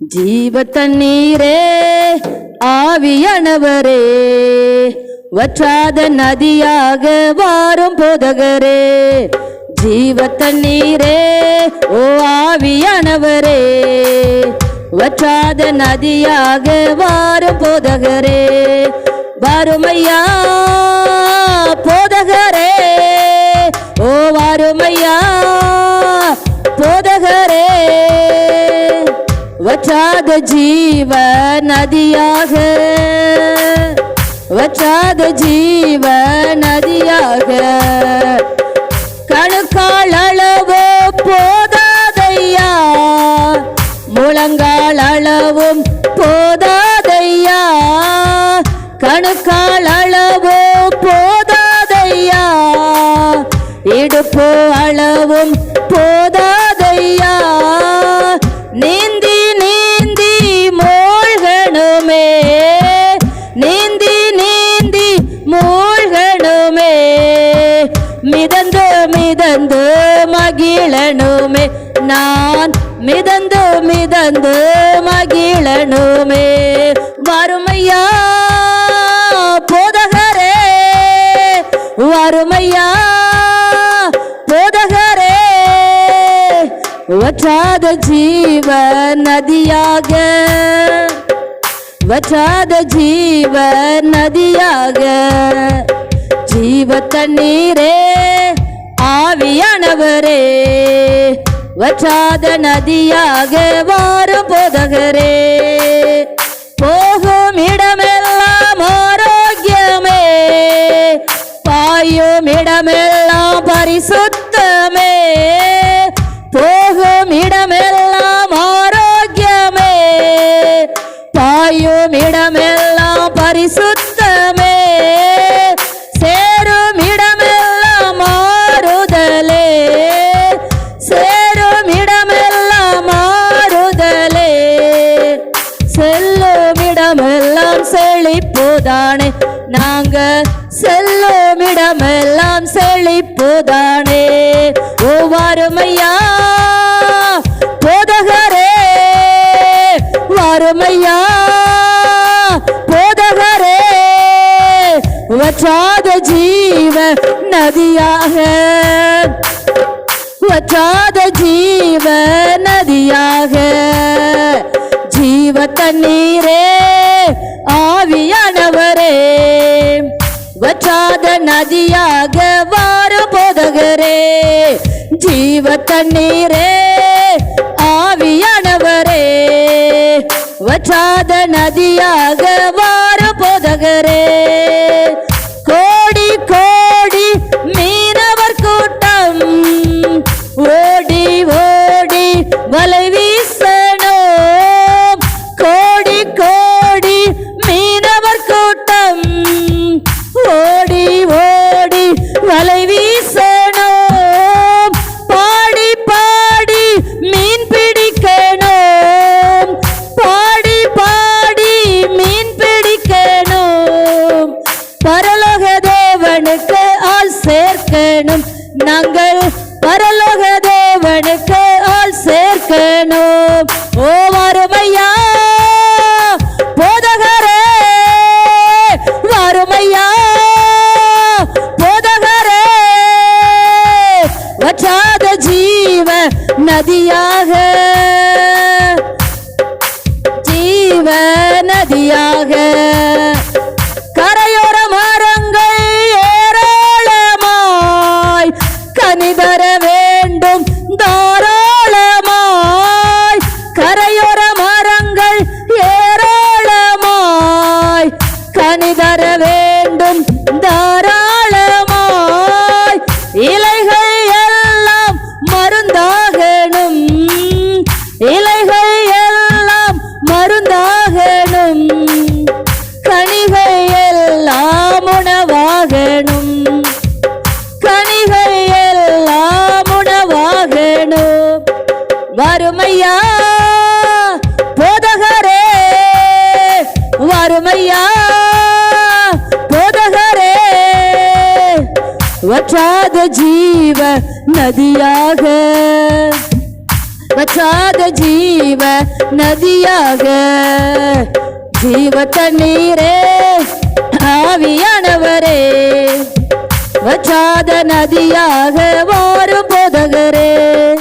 ஜீவ தண்ணீரே ஆவியானவரே. வற்றாத நதியாக வாரும் போதகரே. ஜீவ தண்ணீரே ஓ ஆவியானவரே. வற்றாத நதியாக வாரும் போதகரே. வாருமையா போதகரே. வற்றாத ஜீவ நதியாக வற்றாத ஜீவ நதியாக. கணுக்கால் அளவோ போதாதையா முழங்கால் அளவும் போதாதையா. கணுக்கால் அளவோ போதாதையா இடுப்பு அளவும் மிதந்து மிதந்து மகிழனுமே நான் மிதந்து மிதந்து மகிழனுமே வறுமையா போதகரே. வறுமையா போதகரே. வற்றாத ஜீவ நதியாக வற்றாத ஜீவ நதியாக ஜீவ தண்ணீரே ஆவியானவரே. வற்றாத நதியாக வாரும் போதகரே. போகும் இடமெல்லாம் ஆரோக்கியமே. பாயும் இடமெல்லாம் பரிசுத்தமே. போகும் இடமெல்லாம் ஆரோக்கியமே. பாயும் இடமெல்லாம் பரிசுத்த செல்லும் இடமெல்லாம் செழிப்புதானே. நாங்க செல்லும் இடமெல்லாம் செழிப்புதானே. ஓ போதகரே வாருமையா போதகரே. வற்றாத ஜீவ நதியாக வற்றாத ஜீவ நதியாக ஜீவ தண்ணீரே ஆவியானவரே. வற்றாத நதியாக வாரு போதகரே. ஜீவ தண்ணீரே ஆவியானவரே. வற்றாத நதியாக வாரு போதகரே. நாங்கள் பரலோக தேவனுக்கு ஆள் சேர்க்கணும் ஓ வறுமையா போதகரே வறுமையா போதகரே வற்றாத ஜீவ நதியாக ஜீவ நதியாக வருமையா? போதகரே வருமையா? போதகரே வற்றாத ஜீவ நதியாக. வற்றாத ஜீவ நதியாக. ஜீவ தண்ணீரே ஆவியானவரே. வற்றாத நதியாக வாரும் போதகரே.